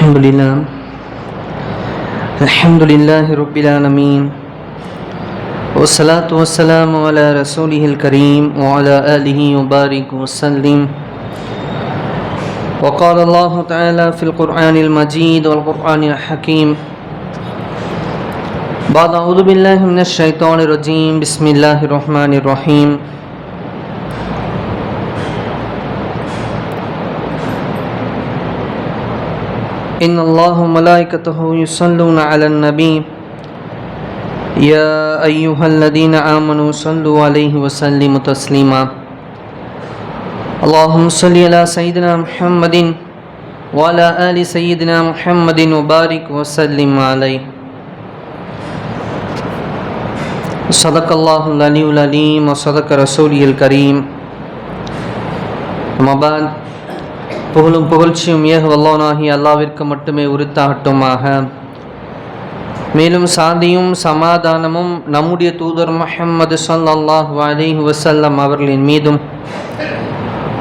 الحمد لله الحمد لله رب العالمين والصلاة والسلام على رسوله الكريم وعلى آله وبارك وسلم. وقال الله تعالى في القرآن المجيد والقرآن الحكيم بعد أعوذ بالله من الشيطان الرجيم بسم الله الرحمن الرحيم إن الله وملائكته يصلون على النبي. يا أيها الذين آمنوا صلوا عليه وسلموا تسليما. اللهم صل على سيدنا محمد وعلى آل سيدنا محمد وبارك وسلم عليه. صدق الله العلي العليم وصدق رسوله الكريم. أما بعد புகழும் புகழ்ச்சியும் ஏக வல்லோனாகி அல்லாவிற்கு மட்டுமே உரித்தாகட்டுமாக. மேலும் சாந்தியும் சமாதானமும் நம்முடைய தூதர் முஹம்மது அல்லாஹ் அலைஹி வசல்லம் அவர்களின் மீதும்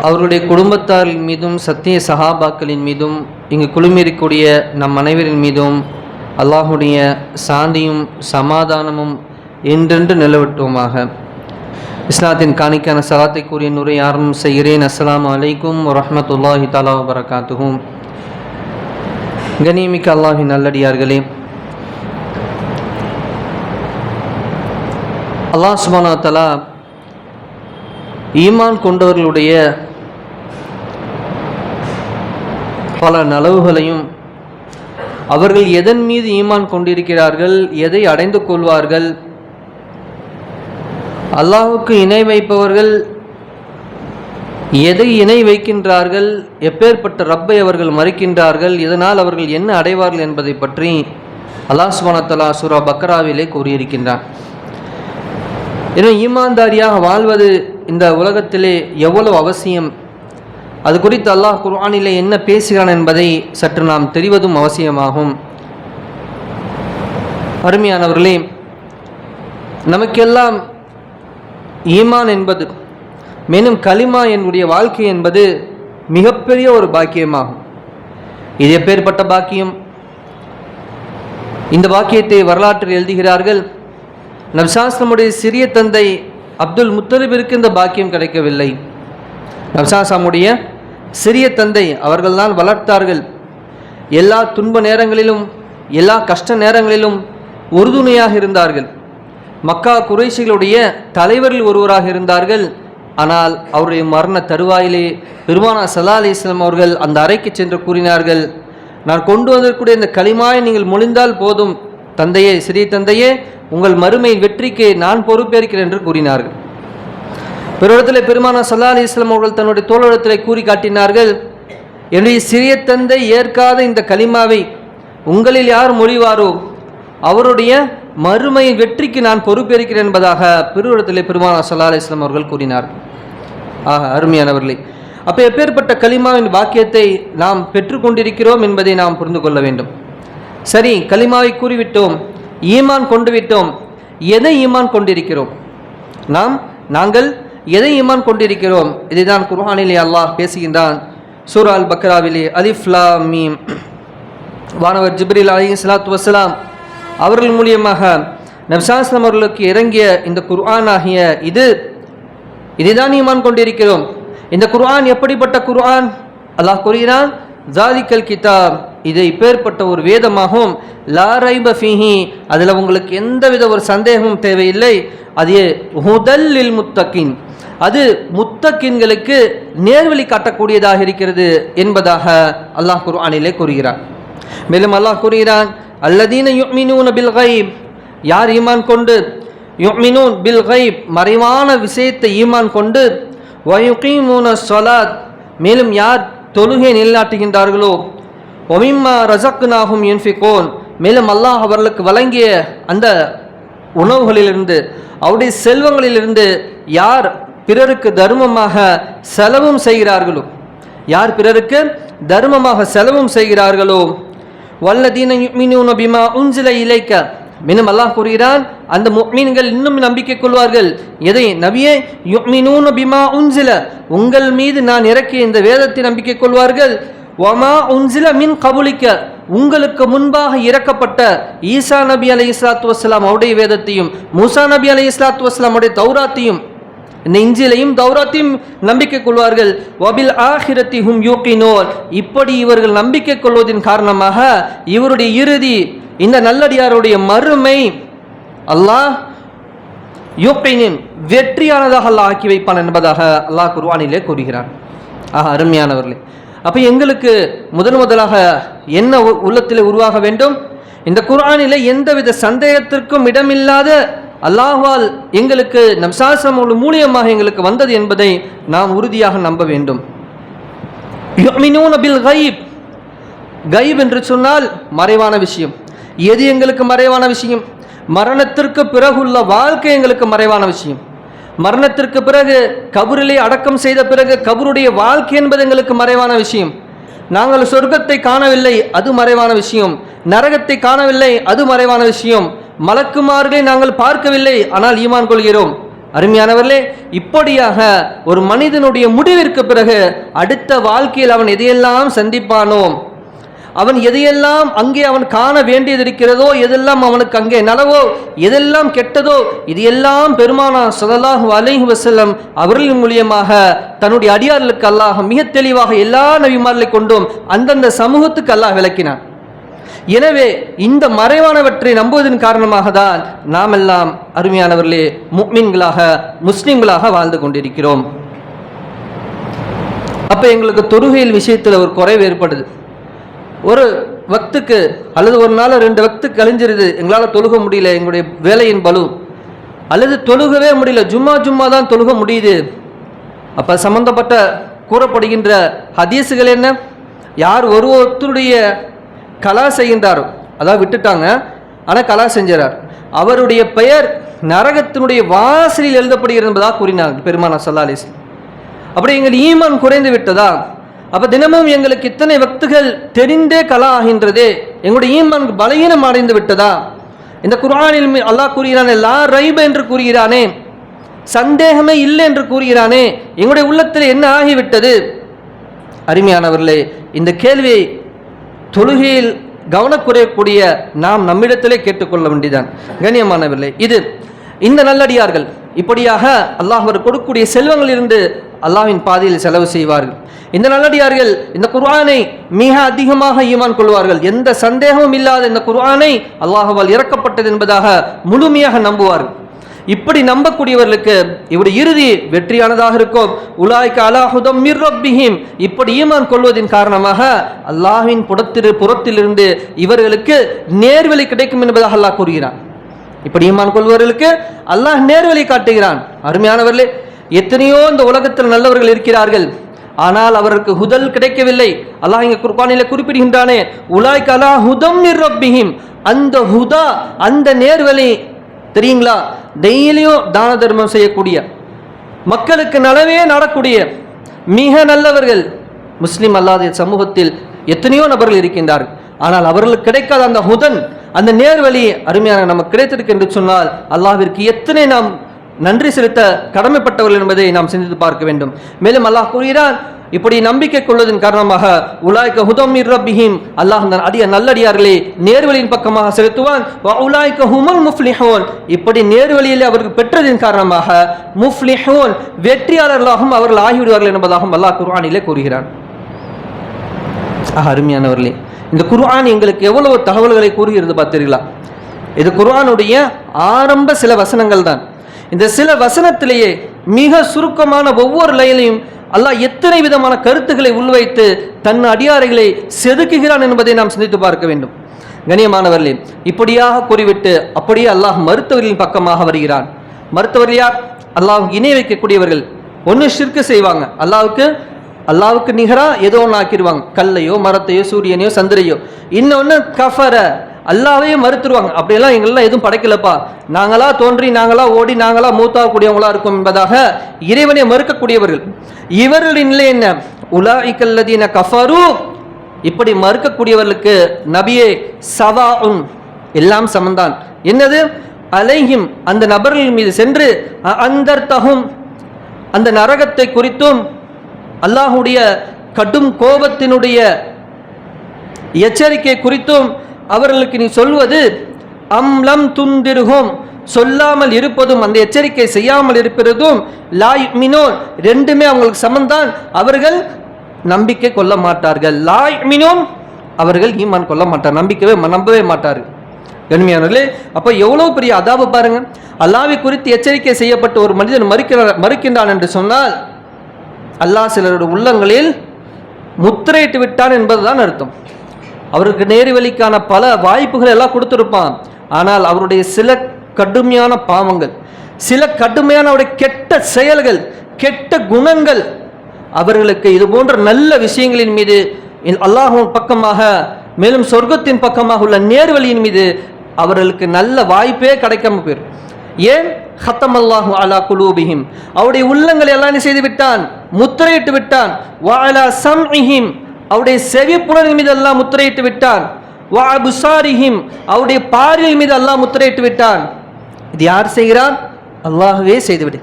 அவருடைய குடும்பத்தாரின் மீதும் சத்திய சஹாபாக்களின் மீதும் இங்கு குழுமியிருக்கூடிய நம் அனைவரின் மீதும் அல்லாஹுடைய சாந்தியும் சமாதானமும் என்றென்று நிலவட்டுமாக. இஸ்லாத்தின் காணிக்கான சலாத்தை கூறிய நுரை ஆரம்பம் செய்கிறேன். அஸ்லாம் அலைக்கும் வரமத்துல்லாஹி தஆலா வரகாத்துகும் கனிமிக்க அல்லாஹி நல்லடியார்களே அல்லாஹ் சுபானா தலா ஈமான் கொண்டவர்களுடைய பல நலவுகளையும் அவர்கள் எதன் மீது ஈமான் கொண்டிருக்கிறார்கள் எதை அடைந்து கொள்வார்கள் அல்லாஹுக்கு இணை வைப்பவர்கள் எதை இணை வைக்கின்றார்கள்? எப்பேற்பட்ட ரப்பை அவர்கள் மறுக்கின்றார்கள்? இதனால் அவர்கள் என்ன அடைவார்கள் என்பதை பற்றி அல்லாஹ் சுபானத்தலா சுரா பக்ராவிலே கூறியிருக்கின்றான். ஏன்னா ஈமான்தாரியாக வாழ்வது இந்த உலகத்திலே எவ்வளவு அவசியம்? அது குறித்து அல்லாஹ் குர்ஆனிலே என்ன பேசுகிறான் என்பதை சற்று நாம் தெரிவதும் அவசியமாகும். அருமையானவர்களே நமக்கெல்லாம் ஈமான் என்பது மேலும் கலிமா என்னுடைய வாழ்க்கை என்பது மிகப்பெரிய ஒரு பாக்கியமாகும். இது எப்பேற்பட்ட பாக்கியம்? இந்த பாக்கியத்தை வரலாற்றில் எழுதுகிறார்கள் நப்சாஸ்லமுடைய சிறிய தந்தை அப்துல் முத்தலிபிற்கு இந்த பாக்கியம் கிடைக்கவில்லை. நப்சாசாமுடைய சிறிய தந்தை அவர்கள்தான் வளர்த்தார்கள். எல்லா துன்ப நேரங்களிலும் எல்லா கஷ்ட நேரங்களிலும் உறுதுணையாக இருந்தார்கள். மக்கா குறைசிகளுடைய தலைவரில் ஒருவராக இருந்தார்கள். ஆனால் அவருடைய மரண தருவாயிலே பெருமானா சல்லா அலி இஸ்லாம் அவர்கள் அந்த அறைக்கு சென்று கூறினார்கள் நான் கொண்டு வந்திருக்கூடிய இந்த களிமாயை நீங்கள் மொழிந்தால் போதும். தந்தையே சிறிய தந்தையே உங்கள் மறுமை வெற்றிக்கு நான் பொறுப்பேற்கிறேன் என்று கூறினார்கள். பிறஇடத்தில் பெருமானா சல்லா அலி இஸ்லாம் அவர்கள் தன்னுடைய தோழத்தில் கூறி காட்டினார்கள் என்னுடைய சிறிய தந்தை ஏற்காத இந்த களிமாவை உங்களில் யார் மொழிவாரோ அவருடைய மறுமை வெற்றிக்கு நான் பொறுப்பேற்கிறேன் என்பதாக பெருவிடத்திலே பெருமானா சல்லா அலி இஸ்லாம் அவர்கள் கூறினார். ஆக அருமையானவர்களே அப்போ எப்பேற்பட்ட கலிமாவின் வாக்கியத்தை நாம் பெற்றுக்கொண்டிருக்கிறோம் என்பதை நாம் புரிந்து கொள்ள வேண்டும். சரி கலிமாவை கூறிவிட்டோம் ஈமான் கொண்டு விட்டோம் எதை ஈமான் கொண்டிருக்கிறோம்? நாம் நாங்கள் எதை ஈமான் கொண்டிருக்கிறோம்? இதைதான் குர்ஹானிலே அல்லாஹ் பேசுகின்றான் சூரா அல் பக்ராவிலே அலிஃப்லா மீம். வானவர் ஜிப்ரில் அலி சலாத்து வசலாம் அவர்கள் மூலியமாக நப்சாஸ்லம் அவர்களுக்கு இறங்கிய இந்த குர்ஆன் ஆகிய இது இதைதான் ஈமான் கொண்டிருக்கிறோம். இந்த குர்ஆன் எப்படிப்பட்ட குர்ஆன்? அல்லாஹ் கூறுகிறான் ஜாலிக்கல் கிதாப் இது இப்பேற்பட்ட ஒரு வேதமாகும். லா ரைப அதில் உங்களுக்கு எந்தவித ஒரு சந்தேகமும் தேவையில்லை. அது ஹுதல்லில் முத்தக்கின் அது முத்தக்கின்களுக்கு நேர்வழி காட்டக்கூடியதாக இருக்கிறது என்பதாக அல்லாஹ் குர்ஆனிலே கூறுகிறான். மேலும் அல்லாஹ் கூறுகிறான் அல்லதீன யுக்மினூன பில் கைப் யார் ஈமான் கொண்டு? யுக்மினூன் பில் கைப் மறைவான விஷயத்தை ஈமான் கொண்டு. வயுகீமூன சொலாத் மேலும் யார் தொழுகை நிலைநாட்டுகின்றார்களோ? ஒமிம்மா ரசக்குனாகும் என்ஃபிகோன் மேலும் அல்லாஹ் அவர்களுக்கு வழங்கிய அந்த உணவுகளிலிருந்து அவருடைய செல்வங்களிலிருந்து யார் பிறருக்கு தர்மமாக செலவும் செய்கிறார்களோ? யார் பிறருக்கு தர்மமாக செலவும் செய்கிறார்களோ? வல்லதீன யுக்மினூன பிமா உன்சில இலைக்க. மேலும் அல்லாஹ் கூறுகிறான் அந்த முக்மீன்கள் இன்னும் நம்பிக்கை கொள்வார்கள். எதை? நபியே யுக்மினூன பிமா உன்சில. உங்கள் மீது நான் இறக்கிய இந்த வேதத்தை நம்பிக்கை கொள்வார்கள். ஒமா உன்சில மின் கபுலிக்க. உங்களுக்கு முன்பாக இறக்கப்பட்ட ஈசா நபி அலி இஸ்லாத்து வஸ்லாம் அவருடைய வேதத்தையும் மூசா நபி அலி இஸ்லாத்து வஸ்லாம் தௌராத்தையும் இந்த இஞ்சிலையும் தௌராத்தையும் நம்பிக்கை கொள்வார்கள். வபில் ஆஹிரத்தி ஹும் யூக்கினோர் இப்படி இவர்கள் நம்பிக்கை கொள்வதன் காரணமாக இவருடைய இறுதி இந்த நல்லடியாருடைய மறுமை அல்லாஹ் யூக்கைனின் வெற்றியானதாக அல்லாஹ் ஆக்கி வைப்பான் என்பதாக அல்லாஹ் குர்வானிலே கூறுகிறான். ஆக அருமையானவர்களே. அப்போ எங்களுக்கு முதன் முதலாக என்ன உ- உருவாக வேண்டும்? இந்த குர்ஆனிலே எந்தவித சந்தேகத்திற்கும் இடமில்லாத அல்லாஹ்வால் எங்களுக்கு நம் சாஸ்திரம் மூலியமாக எங்களுக்கு வந்தது என்பதை நாம் உறுதியாக நம்ப வேண்டும். பில் கைப் கைப் என்று சொன்னால் மறைவான விஷயம். எது எங்களுக்கு மறைவான விஷயம்? மரணத்திற்கு பிறகுள்ள வாழ்க்கை எங்களுக்கு மறைவான விஷயம். மரணத்திற்கு பிறகு கபூரிலே அடக்கம் செய்த பிறகு கபருடைய வாழ்க்கை என்பது எங்களுக்கு மறைவான விஷயம். நாங்கள் சொர்க்கத்தை காணவில்லை அது மறைவான விஷயம். நரகத்தை காணவில்லை அது மறைவான விஷயம். மலக்குமார்களை நாங்கள் பார்க்கவில்லை ஆனால் ஈமான் கொள்கிறோம். அருமையானவர்களே இப்படியாக ஒரு மனிதனுடைய முடிவிற்கு பிறகு அடுத்த வாழ்க்கையில் அவன் எதையெல்லாம் சந்திப்பானோ அவன் எதையெல்லாம் அங்கே அவன் காண வேண்டியது இருக்கிறதோ எதெல்லாம் அவனுக்கு அங்கே நலவோ எதெல்லாம் கெட்டதோ இது எல்லாம் பெருமானா ஸல்லல்லாஹு அலைஹி வசல்லம் அவர்களின் மூலியமாக தன்னுடைய அடியார்களுக்கு அல்லாஹ் மிக தெளிவாக எல்லா நபிமார்களை கொண்டும் அந்தந்த சமூகத்துக்கு அல்லாஹ் விளக்கினான். எனவே இந்த மறைவானவற்றை நம்புவதன் காரணமாக தான் நாம் எல்லாம் அருமையானவர்களே முக்மீன்களாக முஸ்லீம்களாக வாழ்ந்து கொண்டிருக்கிறோம். அப்போ எங்களுக்கு தொழுகையில் விஷயத்தில் ஒரு குறைவு ஏற்படுது. ஒரு வக்துக்கு அல்லது ஒரு நாள் ரெண்டு வக்து கழிஞ்சிருது எங்களால் தொழுக முடியல எங்களுடைய வேலையின் பலு. அல்லது தொழுகவே முடியல ஜும்மா ஜும்மா தான் தொழுக முடியுது. அப்போ சம்பந்தப்பட்ட கூறப்படுகின்ற ஹதீஸுகள் என்ன? யார் ஒரு ஒருத்தருடைய கலா செய்கின்றார். அதாவது விட்டுட்டாங்க. ஆனால் கலா செஞ்சார் அவருடைய பெயர் நரகத்தினுடைய வாசலில் எழுதப்படுகிறது என்பதாக கூறினார் பெருமானா சல்லா அப்படி எங்கள் ஈமான் குறைந்து விட்டதா? அப்போ தினமும் எங்களுக்கு இத்தனை வக்துகள் தெரிந்தே கலா ஆகின்றதே எங்களுடைய ஈமான் பலகீனம் அடைந்து விட்டதா? இந்த குர்ஆனில் அல்லாஹ் கூறுகிறானே லா ரைப் என்று கூறுகிறானே சந்தேகமே இல்லை என்று கூறுகிறானே எங்களுடைய உள்ளத்தில் என்ன ஆகிவிட்டது? அருமையானவர்களே இந்த கேள்வியை தொழுகையில் கவனக்குறையக்கூடிய நாம் நம்மிடத்திலே கேட்டுக்கொள்ள வேண்டியதான் கண்ணியமானவில்லை இது இந்த நல்லடியார்கள். இப்படியாக அல்லாஹ் அவர் கொடுக்கக்கூடிய செல்வங்களிலிருந்து அல்லாஹ்வின் பாதையில் செலவு செய்வார்கள். இந்த நல்லடியார்கள் இந்த குர்ஆனை மிக அதிகமாக ஈமான் கொள்வார்கள். எந்த சந்தேகமும் இல்லாத இந்த குர்ஆனை அல்லாஹுவால் இறக்கப்பட்டது என்பதாக முழுமையாக நம்புவார்கள். இப்படி நம்பக்கூடியவர்களுக்கு இவருடைய இறுதி வெற்றியானதாக இருக்கும். உலாய்க்கு அலாஹுதம் மிர்ரப்பிஹிம் இப்படி ஈமான் கொள்வதின் காரணமாக அல்லாஹின் புறத்திரு புறத்திலிருந்து இவர்களுக்கு நேர்வழி கிடைக்கும் என்பதாக அல்லாஹ் கூறுகிறான். இப்படி ஈமான் கொள்வர்களுக்கு அல்லாஹ் நேர்வழி காட்டுகிறான். அருமையானவர்களே எத்தனையோ இந்த உலகத்தில் நல்லவர்கள் இருக்கிறார்கள். ஆனால் அவருக்கு ஹுதல் கிடைக்கவில்லை. அல்லாஹ் இங்கே குர்பானில குறிப்பிடுகின்றானே உலாய்க்கு கலா ஹுதம் மிர்ரப்பிஹிம் அந்த ஹுதா அந்த நேர்வழி தெரியுங்களா? டெய்லியும் தான தர்மம் செய்யக்கூடிய மக்களுக்கு நலவே நடக்கூடிய மிக நல்லவர்கள் முஸ்லீம் அல்லாத சமூகத்தில் எத்தனையோ நபர்கள் இருக்கின்றார்கள். ஆனால் அவர்களுக்கு கிடைக்காத அந்த ஹுதன் அந்த நேர்வழி அருமையான நமக்கு கிடைத்திருக்கு என்று சொன்னால் அல்லாவிற்கு எத்தனை நாம் நன்றி செலுத்த கடமைப்பட்டவர்கள் என்பதை நாம் சிந்தித்து பார்க்க வேண்டும். மேலும் அல்லாஹ் கூறுகிறான் இப்படி நம்பிக்கை கொள்வதன் காரணமாக உலாய்க்க ஹுதம் ரப்பிஹிம். அல்லாஹ் அந்த அதிக நல்லடியார்களே நேர்வழியின் பக்கமாக செலுத்துவான். உலாய்க்க ஹுமல் முஃப்லிஹோன். இப்படி நேர்வழியில் அவர்கள் பெற்றதின் காரணமாக முஃப்லிஹோன் வெற்றியாளர்களாகவும் அவர்கள் ஆகிவிடுவார்கள் என்பதாகவும் அல்லாஹ் குர்ஆனிலே கூறுகிறான். ஆக அருமையானவர்களே இந்த குர்ஆன் எங்களுக்கு எவ்வளவு தகவல்களை கூறுகிறது பார்த்தீர்களா? இது குர்ஆனுடைய ஆரம்ப சில வசனங்கள் தான் இந்த சில வசனத்திலேயே மிக சுருக்கமான ஒவ்வொரு லைனையும் அல்லாஹ் எத்தனை விதமான கருத்துக்களை உள்வைத்து தன் அடியாரைகளை செதுக்குகிறான் என்பதை நாம் சிந்தித்து பார்க்க வேண்டும். கணியமானவர்களே இப்படியாக கூறிவிட்டு அப்படியே அல்லாஹ் மருத்துவர்களின் பக்கமாக வருகிறான். மருத்துவர்கள் யார்? அல்லாஹ் இணை வைக்கக்கூடியவர்கள். ஒன்று ஷிர்க்கு செய்வாங்க. அல்லாவுக்கு அல்லாவுக்கு நிகரா ஏதோ ஒன்று ஆக்கிடுவாங்க கல்லையோ மரத்தையோ சூரியனையோ சந்திரையோ. இன்னொன்று கஃபர. அல்லாவே மறுத்துருவாங்க. அப்படியெல்லாம் எங்களெல்லாம் எதுவும் படைக்கலப்பா. நாங்களா தோன்றி நாங்களா ஓடி நாங்களா மூத்தாகக்கூடியவங்களா இருக்கும் என்பதாக இறைவனை மறுக்கக்கூடியவர்கள். இவர்களின் நிலை என்ன? உலாஇக்கல்லதீன கஃபரு. இப்படி மறுக்கக்கூடியவர்களுக்கு நபியே சவா எல்லாம் சமந்தான். என்னது? அலைஹிம் அந்த நபர்கள் மீது சென்று அந்தர்த்தகும் அந்த நரகத்தை குறித்தும் அல்லாஹுடைய கடும் கோபத்தினுடைய எச்சரிக்கை குறித்தும் அவர்களுக்கு நீ சொல்வது அம்லம் துந்திருகும் சொல்லாமல் இருப்பதும் அந்த எச்சரிக்கை செய்யாமல் இருப்பதும் லாய் மினோன் ரெண்டுமே அவங்களுக்கு சமந்தான் அவர்கள் நம்பிக்கை கொள்ள மாட்டார்கள். லாய் மினோன் அவர்கள் ஈமான் கொள்ள மாட்டார். நம்பிக்கவே நம்பவே மாட்டார்கள். கண்மையானவர்களே அப்போ எவ்வளோ பெரிய அதாப பாருங்க. அல்லாவை குறித்து எச்சரிக்கை செய்யப்பட்ட ஒரு மனிதன் மறுக்கிறார் மறுக்கின்றான் என்று சொன்னால் அல்லாஹ் சிலருடைய உள்ளங்களில் முத்திரையிட்டு விட்டான் என்பதுதான் அர்த்தம். அவருக்கு நேர்வழிக்கான பல வாய்ப்புகள் எல்லாம் கொடுத்துருப்பான். ஆனால் அவருடைய சில கடுமையான பாவங்கள் சில கடுமையான அவருடைய கெட்ட செயல்கள் கெட்ட குணங்கள் அவர்களுக்கு இது போன்ற நல்ல விஷயங்களின் மீது அல்லாஹும் பக்கமாக மேலும் சொர்க்கத்தின் பக்கமாக உள்ள நேர்வழியின் மீது அவர்களுக்கு நல்ல வாய்ப்பே கிடைக்காம போயிடும் ஏன்? ஹத்தம் அல்லாஹு அலா குலூபிஹிம். அவருடைய உள்ளங்களை எல்லாம் செய்து விட்டான்? முத்திரையிட்டு விட்டான். வாலா சம்இஹிம். அவருடைய செவி மீது எல்லாம் முத்திரையிட்டு விட்டான். வா புசாரிஹிம் அவருடைய பார்வை மீது அல்லாஹ் முத்திரையிட்டு விட்டான். இது யார் செய்கிறான்? அல்லாஹவே செய்துவிடு.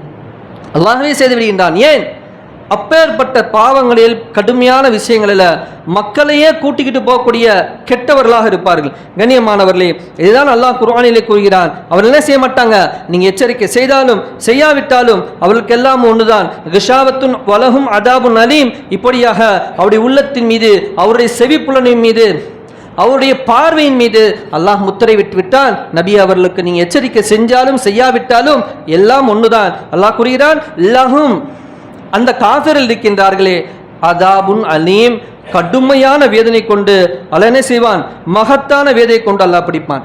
அல்லாஹவே செய்து விடுகின்றான் ஏன்? அப்பேற்பட்ட பாவங்களில் கடுமையான விஷயங்களில் மக்களையே கூட்டிக்கிட்டு போகக்கூடிய கெட்டவர்களாக இருப்பார்கள். கண்ணியமானவர்களே இதுதான் அல்லாஹ் குர்ஆனிலே கூறுகிறான். அவர் என்ன செய்ய மாட்டாங்க? நீங்கள் எச்சரிக்கை செய்தாலும் செய்யாவிட்டாலும் அவர்களுக்கு ஒன்றுதான் ரிஷாவத்துன் வலகும் அதாபுன் அலீம் இப்படியாக அவருடைய உள்ளத்தின் மீது அவருடைய செவிப்புலனின் மீது அவருடைய பார்வையின் மீது அல்லாஹ் முத்திரை விட்டு விட்டான். நபி அவர்களுக்கு நீங்கள் எச்சரிக்கை செஞ்சாலும் செய்யாவிட்டாலும் எல்லாம் ஒன்றுதான் அல்லாஹ் கூறுகிறான் எல்லாகும் அந்த காஃபிரில் இருக்கின்றார்களே அதாபுன் அலீம் கடுமையான வேதனை கொண்டு அல்ல என்ன செய்வான்? மகத்தான வேதனை கொண்டு அல்லாஹ் பிடிப்பான்.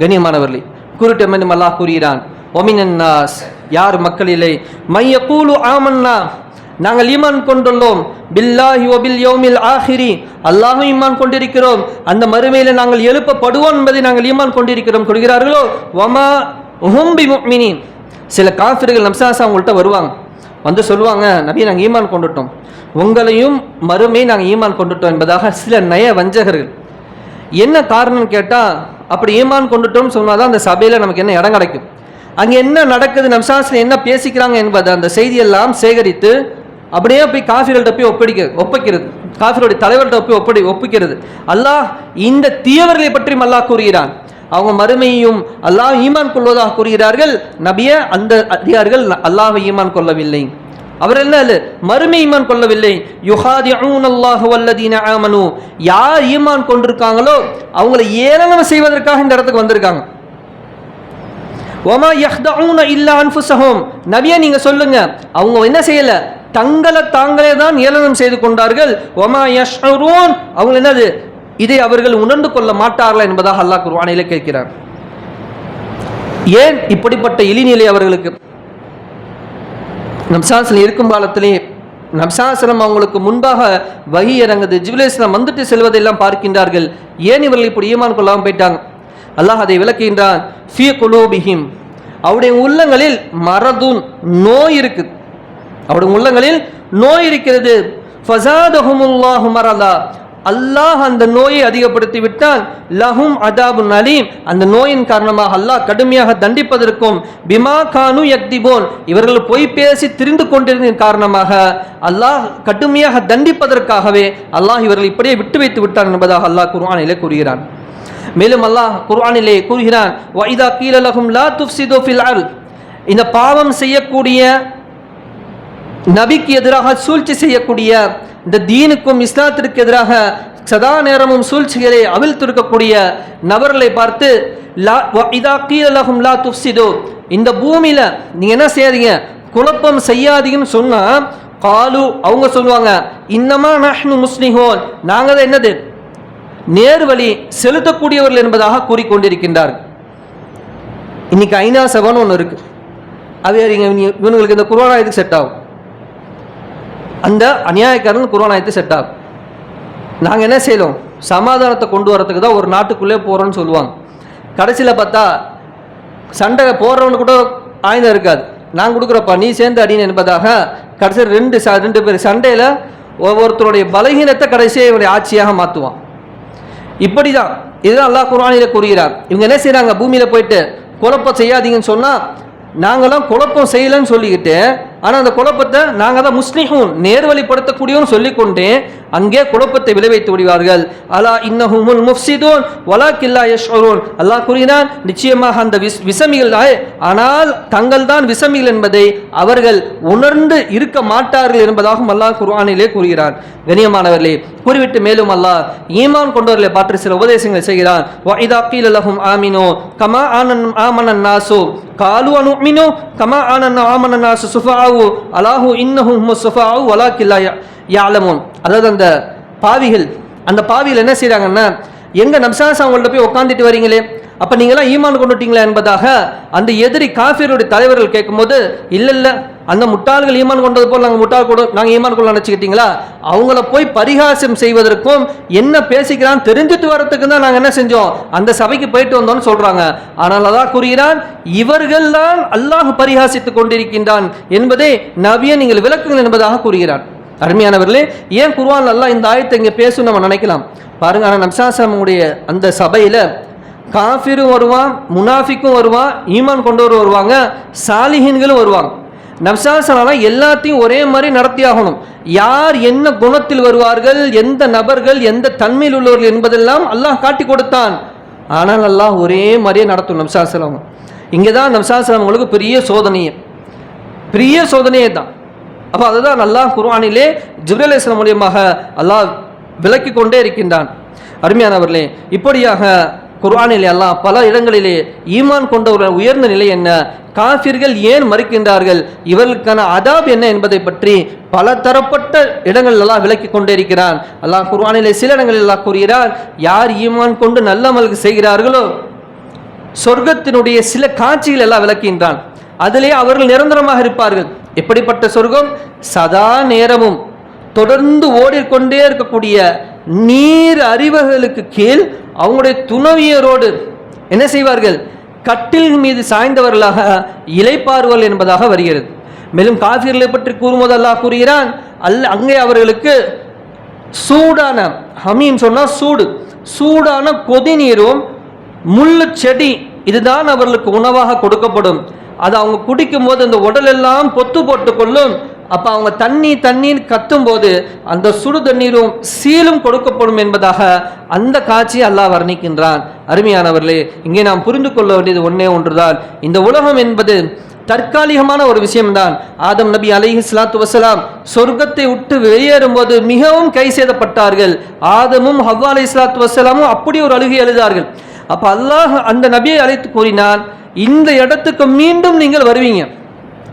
கண்ணியமானவர்களே குருட்டு அல்லாஹ் கூறுகிறான் ஒமினன்னாஸ் யார் மக்களிலே? மைய கூலு ஆமன்னா நாங்கள் ஈமான் கொண்டுள்ளோம். பில்லாஹி ஒபில் யோமில் ஆஹிரி அல்லாஹும் ஈமான் கொண்டிருக்கிறோம். அந்த மறுமையில் நாங்கள் எழுப்பப்படுவோம் என்பதை நாங்கள் ஈமான் கொண்டிருக்கிறோம். கொள்கிறார்களோ வமா உஹும்பி முக்மினி சில காஃபிர்கள் நம்சாசா அவங்கள்ட்ட வருவாங்க. வந்து சொல்லுவாங்க நபி நாங்கள் ஈமான் கொண்டுட்டோம். உங்களையும் மறுமை நாங்கள் ஈமான் கொண்டுட்டோம் என்பதாக சில நய வஞ்சகர்கள். என்ன காரணம் கேட்டால் அப்படி ஈமான் கொண்டுட்டோம்னு சொன்னால் தான் அந்த சபையில் நமக்கு என்ன இடம் கிடைக்கும். அங்கே என்ன நடக்குது நம்சாசில் என்ன பேசிக்கிறாங்க என்பது அந்த செய்தியெல்லாம் சேகரித்து அப்படியே போய் காஃபிகள்கிட்ட போய் ஒப்படைக்க ஒப்பைக்கிறது. காஃபிகளுடைய தலைவர்கிட்ட போய் ஒப்படி ஒப்பிக்கிறது. அல்லாஹ் இந்த தீயவர்களை பற்றியும் அல்லாஹ் கூறுகிறான். அவங்க மறுமையையும் அல்லாஹ் ஈமான் கொள்வதாக கூறுகிறார்கள். நபிய அந்த அதிகாரிகள் அல்லாஹ் ஈமான் கொள்ளவில்லை. அவர் என்ன இல்ல மறுமை ஈமான் கொள்ளவில்லை. யுஹாதிஊன் அல்லாஹு ஆமனு. யார் ஈமான் கொண்டிருக்காங்களோ அவங்களை ஏளனம் செய்வதற்காக இந்த இடத்துக்கு வந்திருக்காங்க. ஒமா யஹ்தவுன இல்லா அன்ஃபுஸஹும். நபியே நீங்க சொல்லுங்க. அவங்க என்ன செய்யல? தங்களை தாங்களே தான் ஏளனம் செய்து கொண்டார்கள். ஒமா யஷ்ரூன் அவங்க என்னது? இதை அவர்கள் உணர்ந்து கொள்ள மாட்டார்களா என்பதாக அல்லாஹ் குர்வானையில் கேட்கிறார். ஏன் இப்படிப்பட்ட இழிநிலை அவர்களுக்கு? நம்சாசனம் இருக்கும் காலத்திலே நம்சாசனம் அவங்களுக்கு முன்பாக வகி இறங்குது ஜிவிலேசனம் வந்துட்டு செல்வதெல்லாம் பார்க்கின்றார்கள். ஏன் இவர்கள் இப்படி ஈமான் கொள்ளாமல் போயிட்டாங்க? அல்லாஹ் அதை விளக்குகின்றான் ஃபி குலோபிஹிம். அவருடைய உள்ளங்களில் மரதுன் நோய் இருக்குது. அவருடைய உள்ளங்களில் நோய் இருக்கிறது. ஃபசாதஹுமுல்லாஹு மரதா. அல்லாஹ் அந்த நோயை அதிகப்படுத்தி விட்டால் லஹும் அதாபு நலீம் அந்த நோயின் காரணமாக அல்லாஹ் கடுமையாக தண்டிப்பதற்கும் பிமா கானு யக்திபோன். இவர்கள் பொய் பேசி திரிந்து கொண்டிருந்த காரணமாக அல்லாஹ் கடுமையாக தண்டிப்பதற்காகவே அல்லாஹ் இவர்கள் இப்படியே விட்டு வைத்து விட்டான் என்பதாக அல்லாஹ் குர்ஆனிலே கூறுகிறான். மேலும் அல்லாஹ் குர்ஆனிலே கூறுகிறான் வைதா கீழலகும் லா துஃப்சிதோ ஃபில் அல் இந்த பாவம் செய்யக்கூடிய நபிக்கு எதிராக சூழ்ச்சி செய்யக்கூடிய இந்த தீனுக்கும் இஸ்லாத்திற்கு எதிராக சதா நேரமும் சூழ்ச்சிகளை அவிழ்த்திருக்கக்கூடிய நபர்களை பார்த்து லா வ- இதா கீழகும் லா துஃப்சிது. இந்த பூமியில் நீங்கள் என்ன செய்யாதீங்க? குழப்பம் செய்யாதீங்கன்னு சொன்னால் காலு அவங்க சொல்லுவாங்க இன்னமா நஹ்னு முஸ்லிஹோன். நாங்கள் தான் என்னது? நேர்வழி செலுத்தக்கூடியவர்கள் என்பதாக கூறிக்கொண்டிருக்கின்றார் இன்னைக்கு ஐநா சபைன்னு ஒன்று இருக்கு. அது இவங்களுக்கு இந்த குரோனா எதுக்கு செட் ஆகும். அந்த அநியாயக்காரன் குரோனாயத்து செட் ஆகும். நாங்கள் என்ன செய்யலாம் சமாதானத்தை கொண்டு வரத்துக்கு தான் ஒரு நாட்டுக்குள்ளே போகிறோன்னு சொல்லுவாங்க. கடைசியில் பார்த்தா சண்டை போடுறவனு கூட ஆயுதம் இருக்காது. நான் கொடுக்குறப்பா நீ சேர்ந்து அடின்னு என்பதாக கடைசியில் ரெண்டு ச ரெண்டு பேர் சண்டையில் ஒவ்வொருத்தருடைய பலகீனத்தை கடைசியாக இவனுடைய ஆட்சியாக மாற்றுவான் இப்படி தான் இதுதான் அல்லாஹ் குரானியில் கூறுகிறார். இவங்க என்ன செய்கிறாங்க பூமியில் போயிட்டு குழப்பம் செய்யாதீங்கன்னு சொன்னால் நாங்களாம் குழப்பம் செய்யலைன்னு சொல்லிக்கிட்டு ஆனால் அந்த குழப்பத்தை நாங்கள் தான் முஸ்லீமும் நேர்வழிப்படுத்தக்கூடியவன்னு சொல்லிக்கொண்டு அங்கே குழப்பத்தை விளைவித்து விடுவார்கள். அலா இன்னஹுமுல் முஃப்சிதூன் வலா கில்லா யஷ்வரூன் அல்லாஹ் கூறினான் நிச்சயமாக அந்த விஸ் விசமிகள் ஆனால் தங்கள் தான் விசமிகள் என்பதை அவர்கள் உணர்ந்து இருக்க மாட்டார்கள் என்பதாகவும் அல்லாஹ் குர்வானிலே கூறுகிறான். கணியமானவர்களே கூறிவிட்டு மேலும் அல்லாஹ் ஈமான் கொண்டவர்களை பார்த்து சில உபதேசங்கள் செய்கிறான். இதா கீல் லஹும் ஆமினோ கமா ஆனன் ஆமனன் நாசோ. காலு அனுமினோ கமா ஆனன் ஆமனன் நாசு சுஃபாவு அலாஹு இன்னஹும் சுஃபாவு வலா கில்லாயா யாலமும் அதாவது அந்த பாவிகள். அந்த பாவிகள் என்ன செய்கிறாங்கன்னா எங்கள் நம்சாஸ் அவங்கள்ட்ட போய் உட்காந்துட்டு வரீங்களே அப்போ நீங்களாம் ஈமான் கொண்டுட்டீங்களா என்பதாக அந்த எதிரி காஃபியருடைய தலைவர்கள் கேட்கும்போது இல்லை இல்லை அந்த முட்டாள்கள் ஈமான் கொண்டது போல் நாங்கள் முட்டாள் கூட நாங்கள் ஈமான் கொள்ள நினச்சிக்கிட்டீங்களா? அவங்கள போய் பரிகாசம் செய்வதற்கும் என்ன பேசிக்கிறான் தெரிஞ்சுட்டு வரத்துக்கு தான் நாங்கள் என்ன செஞ்சோம். அந்த சபைக்கு போயிட்டு வந்தோம்னு சொல்கிறாங்க ஆனால் அதான் கூறுகிறான் இவர்கள் தான் அல்லாஹ் பரிகாசித்து கொண்டிருக்கின்றான் என்பதை நவிய நீங்கள் விளக்குங்கள் என்பதாக கூறுகிறான் அருமையானவர்களே ஏன் குர்வான் நல்லா இந்த ஆயத்தை இங்கே பேசும் நம்ம நினைக்கலாம்? பாருங்க ஆனால் நம்சாசமுடைய அந்த சபையில் காஃபிரும் வருவான் முனாஃபிக்கும் வருவான் ஈமான் கொண்டவரும் வருவாங்க சாலிஹின்களும் வருவாங்க. நப்சாசனால எல்லாத்தையும் ஒரே மாதிரி நடத்தி ஆகணும். யார் என்ன குணத்தில் வருவார்கள் எந்த நபர்கள் எந்த தன்மையில் உள்ளவர்கள் என்பதெல்லாம் அல்லாஹ் காட்டி கொடுத்தான். ஆனால் அல்லாஹ் ஒரே மாதிரியே நடத்தும் நப்சாசலம் இங்கே தான் நப்சாசலங்களுக்கு பெரிய சோதனையே. பெரிய சோதனையே தான். அப்போ அதுதான் அல்லாஹ் குர்ஆனிலே ஜிப்ரேல் இஸ்லாம் மூலியமாக அல்லாஹ் விளக்கி கொண்டே இருக்கின்றான். அருமையானவர்களே இப்படியாக குர்ஆனிலே அல்லாஹ் பல இடங்களிலே ஈமான் கொண்டவர்கள் உயர்ந்த நிலை என்ன? காஃபிர்கள் ஏன் மறுக்கின்றார்கள்? இவர்களுக்கான அதாப் என்ன என்பதை பற்றி பல தரப்பட்ட இடங்கள் எல்லாம் விளக்கி கொண்டே இருக்கிறான். அல்லாஹ் குர்ஆனிலே சில இடங்களில் எல்லாம் கூறுகிறார் யார் ஈமான் கொண்டு நல்ல அமல்கள் செய்கிறார்களோ சொர்க்கத்தினுடைய சில காட்சிகள் எல்லாம் விளக்கின்றான் அதிலே அவர்கள் நிரந்தரமாக இருப்பார்கள். எப்படிப்பட்ட சொர்க்கம்? சதா நேரமும். தொடர்ந்து ஓடிக்கொண்டே இருக்கக்கூடிய நீர் அறிவுகளுக்கு கீழ் அவங்களுடைய துணவியரோடு என்ன செய்வார்கள்? கட்டில் மீது சாய்ந்தவர்களாக இலைப்பாறுவல் என்பதாக வருகிறது. மேலும் காஃபியர்களை பற்றி கூறும்போது அல்லாஹ் கூறுகிறான் அல்ல அங்கே அவர்களுக்கு சூடான ஹமீன் சொன்னால் சூடு. சூடான கொதிநீரும் முள்ளு செடி இதுதான் அவர்களுக்கு உணவாக கொடுக்கப்படும். அது அவங்க குடிக்கும் போது அந்த உடல் எல்லாம் பொத்து போட்டு கொள்ளும் அப்போ அவங்க தண்ணி தண்ணின்னு கத்தும் போது அந்த சுடு தண்ணீரும் சீலும் கொடுக்கப்படும் என்பதாக அந்த காட்சியை அல்லாஹ் வர்ணிக்கின்றான். அருமையானவர்களே இங்கே நாம் புரிந்து கொள்ள வேண்டியது ஒன்றே ஒன்றுதான். இந்த உலகம் என்பது தற்காலிகமான ஒரு விஷயம்தான். ஆதம் நபி அலிஹி சலாத்து வசலாம் சொர்க்கத்தை விட்டு வெளியேறும் போது மிகவும் கை செய்தப்பட்டார்கள் ஆதமும் ஹவ்வா அலி சலாத்து வசலாமும் அப்படி ஒரு அழுகை எழுதார்கள். அப்போ அல்லாஹ் அந்த நபியை அழைத்து கூறினான் இந்த இடத்துக்கு மீண்டும் நீங்கள் வருவீங்க.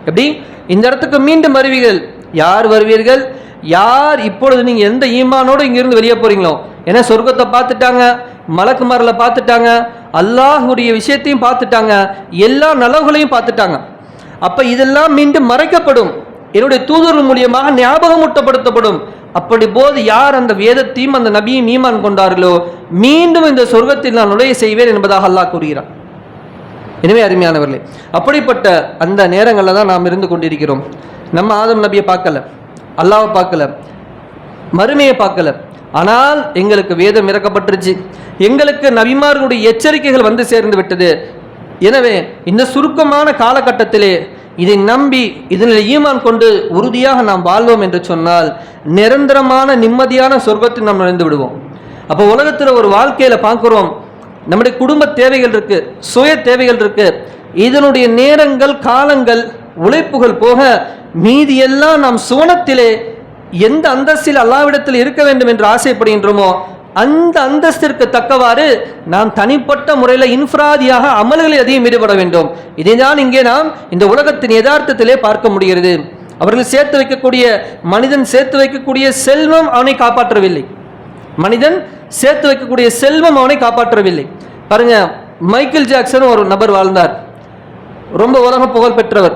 எப்படி? இந்த இடத்துக்கு மீண்டும் வருவீர்கள். யார் வருவீர்கள்? யார் இப்பொழுது நீங்கள் எந்த ஈமானோடு இங்கிருந்து வெளியே போறீங்களோ? ஏன்னா சொர்க்கத்தை பார்த்துட்டாங்க? மலக்குமாரில் பார்த்துட்டாங்க? அல்லாஹுடைய விஷயத்தையும் பார்த்துட்டாங்க. எல்லா நலவுகளையும் பார்த்துட்டாங்க. அப்போ இதெல்லாம் மீண்டும் மறைக்கப்படும். என்னுடைய தூதர்கள் மூலியமாக ஞாபகமூட்டப்படுத்தப்படும். அப்படி போது யார் அந்த வேதத்தையும் அந்த நபியும் ஈமான் கொண்டார்களோ? மீண்டும் இந்த சொர்க்கத்தில் நான் நுழைய செய்வேன் என்பதாக அல்லாஹ் கூறுகிறான். எனவே அருமையானவர்களே அப்படிப்பட்ட அந்த நேரங்களில் தான் நாம் இருந்து கொண்டிருக்கிறோம். நம்ம ஆதம் நபியை பார்க்கல அல்லாவை பார்க்கல மறுமையை பார்க்கல. ஆனால் எங்களுக்கு வேதம் இறக்கப்பட்டுருச்சு. எங்களுக்கு நபிமார்களுடைய எச்சரிக்கைகள் வந்து சேர்ந்து விட்டது. எனவே இந்த சுருக்கமான காலகட்டத்திலே இதை நம்பி இதனில் ஈமான் கொண்டு உறுதியாக நாம் வாழ்வோம் என்று சொன்னால் நிரந்தரமான நிம்மதியான சொர்க்கத்தில் நாம் நுழைந்து விடுவோம். அப்போ உலகத்தில் ஒரு வாழ்க்கையில் பார்க்குறோம் நம்முடைய குடும்ப தேவைகள் இருக்கு சுய தேவைகள் இருக்கு. இதனுடைய நேரங்கள் காலங்கள் உழைப்புகள் போக மீதி எல்லாம் நாம் சுவனத்திலே எந்த அந்தஸ்தில் அல்லாவிடத்தில் இருக்க வேண்டும் என்று ஆசைப்படுகின்றோமோ அந்த அந்தஸ்திற்கு தக்கவாறு நாம் தனிப்பட்ட முறையில் இன்ஃப்ராதியாக அமல்களில் அதிகம் ஈடுபட வேண்டும். இதைதான் இங்கே நாம் இந்த உலகத்தின் யதார்த்தத்திலே பார்க்க முடிகிறது. அவர்கள் சேர்த்து வைக்கக்கூடிய மனிதன் சேர்த்து வைக்கக்கூடிய செல்வம் அவனை காப்பாற்றவில்லை. மனிதன் சேர்த்து வைக்கக்கூடிய செல்வம் அவனை காப்பாற்றவில்லை. பாருங்க மைக்கேல் ஜாக்சன் ஒரு நபர் வாழ்ந்தார். ரொம்ப உலக புகழ் பெற்றவர்.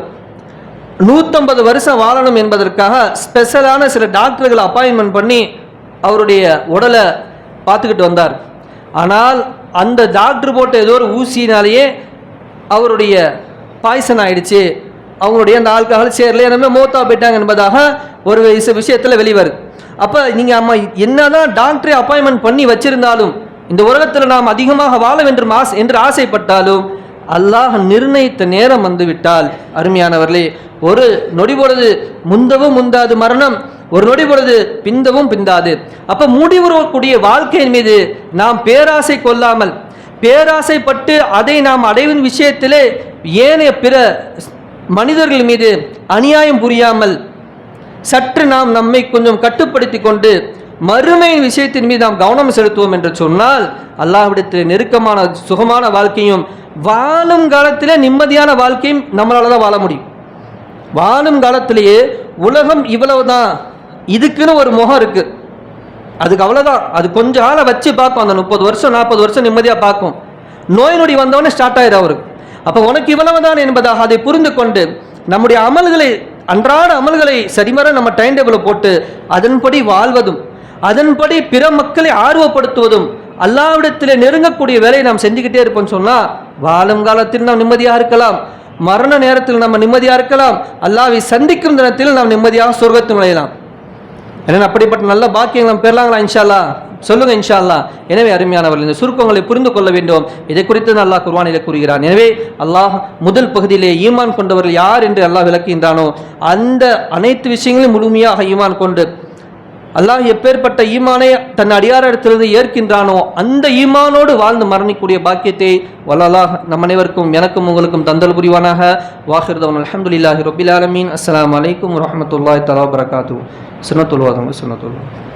நூற்றம்பது வருஷம் வாழணும் என்பதற்காக ஸ்பெஷலான சில டாக்டர்களை அப்பாயின்மெண்ட் பண்ணி அவருடைய உடலை பார்த்துக்கிட்டு வந்தார். ஆனால் அந்த டாக்டர் போட்ட ஏதோ ஒரு ஊசினாலேயே அவருடைய பாய்சன் ஆயிடுச்சு. அவங்களுடைய அந்த ஆல்கஹால் சேரல நம்ம மூத்தா போயிட்டாங்க என்பதாக ஒரு விஷயத்தில் வெளிவருது. அப்போ நீங்கள் அம்மா என்னதான் டாக்டரை அப்பாயின்மெண்ட் பண்ணி வச்சிருந்தாலும் இந்த உலகத்தில் நாம் அதிகமாக வாழ வேண்டும் ஆசை என்று ஆசைப்பட்டாலும் அல்லாஹ் நிர்ணயித்த நேரம் வந்துவிட்டால் அருமையானவர்களே ஒரு நொடி பொழுது முந்தவும் முந்தாது மரணம் ஒரு நொடி பொழுது பிந்தவும் பிந்தாது. அப்போ முடிவுறக்கூடிய வாழ்க்கையின் மீது நாம் பேராசை கொள்ளாமல் பேராசைப்பட்டு அதை நாம் அடைவின் விஷயத்திலே ஏனைய பிற மனிதர்கள் மீது அநியாயம் புரியாமல் சற்று நாம் நம்மை கொஞ்சம் கட்டுப்படுத்தி கொண்டு மறுமையின் விஷயத்தின் மீது நாம் கவனம் செலுத்துவோம் என்று சொன்னால் அல்லாஹ்விடத்தில் நெருக்கமான சுகமான வாழ்க்கையும் வாழும் காலத்திலே நிம்மதியான வாழ்க்கையும் நம்மளால் தான் வாழ முடியும். வாழும் காலத்திலேயே உலகம் இவ்வளவுதான் இதுக்குன்னு ஒரு முகம் இருக்குது அதுக்கு அவ்வளோதான் அது கொஞ்ச ஆளை வச்சு பார்க்கும் அந்த முப்பது வருஷம் நாற்பது வருஷம் நிம்மதியாக பார்க்கும் நோய் நொடி வந்தவொடனே ஸ்டார்ட் ஆயிடும் அவருக்கு அப்போ உனக்கு இவ்வளவுதான் என்பதாக அதை புரிந்து கொண்டு நம்முடைய அமல்களை அன்றாட அமல்களை சரிமர நம்ம டைம் டேபிளில் போட்டு அதன்படி வாழ்வதும் அதன்படி பிற மக்களை ஆர்வப்படுத்துவதும் அல்லாவிடத்தில் நெருங்கக்கூடிய வேலையை நாம் செஞ்சுக்கிட்டே இருப்போம்னு சொன்னால் வாழும் காலத்தில் நாம் நிம்மதியாக இருக்கலாம். மரண நேரத்தில் நம்ம நிம்மதியாக இருக்கலாம். அல்லாவை சந்திக்கும் தினத்தில் நாம் நிம்மதியாக சொர்க்கத்து நுழையலாம். ஏன்னா அப்படிப்பட்ட நல்ல பாக்கியம் நாம் பெறலாங்களா இன்ஷால்லா சொல்லுங்க இன்ஷா அல்லாஹ் எனவே அருமையானவர்கள் இந்த சுருக்கங்களை புரிந்து கொள்ள வேண்டும். இதை குறித்து அல்லாஹ் குர்வானிலே கூறுகிறான். எனவே அல்லாஹ் முதல் பகுதியிலே ஈமான் கொண்டவர்கள் யார் என்று அல்லாஹ் விளக்குகின்றானோ அந்த அனைத்து விஷயங்களையும் முழுமையாக ஈமான் கொண்டு அல்லாஹ் எப்பேற்பட்ட ஈமானை தன் அடியாரிடத்திலிருந்து ஏற்கின்றானோ அந்த ஈமானோடு வாழ்ந்து மரணிக்கூடிய பாக்கியத்தை வல்லல்லாஹ் நம் அனைவருக்கும் எனக்கும் உங்களுக்கும் தந்தல் புரிவானாக. வாஹிர்தவன். அலமதுல்லாஹி ரபில் ஆலமீன். அஸ்லாம் வலைக்கம் வரஹ்மத்துல்லாஹி தலா வபரகாத்துஹு. சுனத்துல்வாதம் வாதம்.